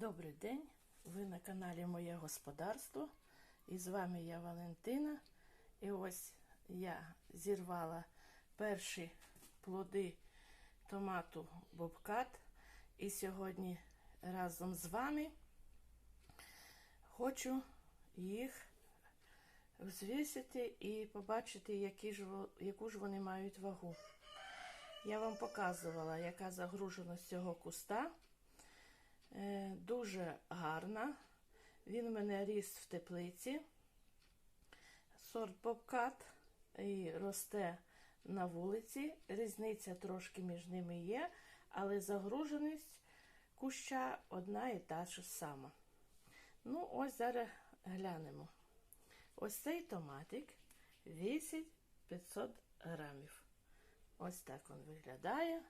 Добрий день! Ви на каналі Моє Господарство. І з вами я Валентина. І ось я зірвала перші плоди томату Бобкат. І сьогодні разом з вами хочу їх взвісити і побачити, які ж, яку ж вони мають вагу. Я вам показувала, яка загруженість цього куста. Е, Дуже гарна. Він у мене ріс в теплиці. Сорт попкат і росте на вулиці. Різниця трошки між ними є, але загруженість куща одна і та ж сама. Ну, ось зараз глянемо. Ось цей томатик вісить 500 грамів. Ось так він виглядає.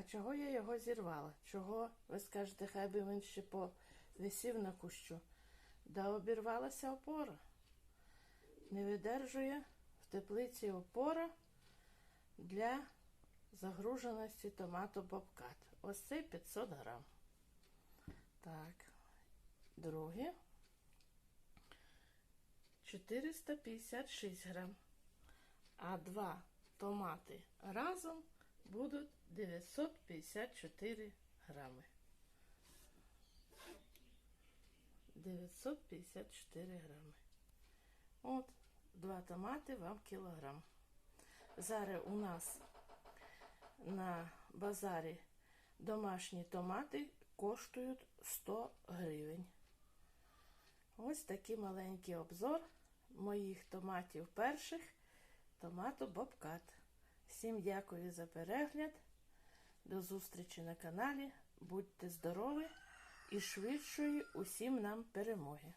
А чого я його зірвала? Чого, ви скажете, хай би він ще повисів на кущу? Да обірвалася опора. Не видержує в теплиці опора для загруженості томату бобкат. Ось цей 500 грам. Так, друге 456 грам. А два томати разом будуть 954 грами. 954 грами. От, два томати вам кілограм. Зараз у нас на базарі домашні томати коштують 100 гривень. Ось такий маленький обзор моїх томатів перших. Томату Бобкат. Всім дякую за перегляд. До зустрічі на каналі. Будьте здорові і швидшої усім нам перемоги.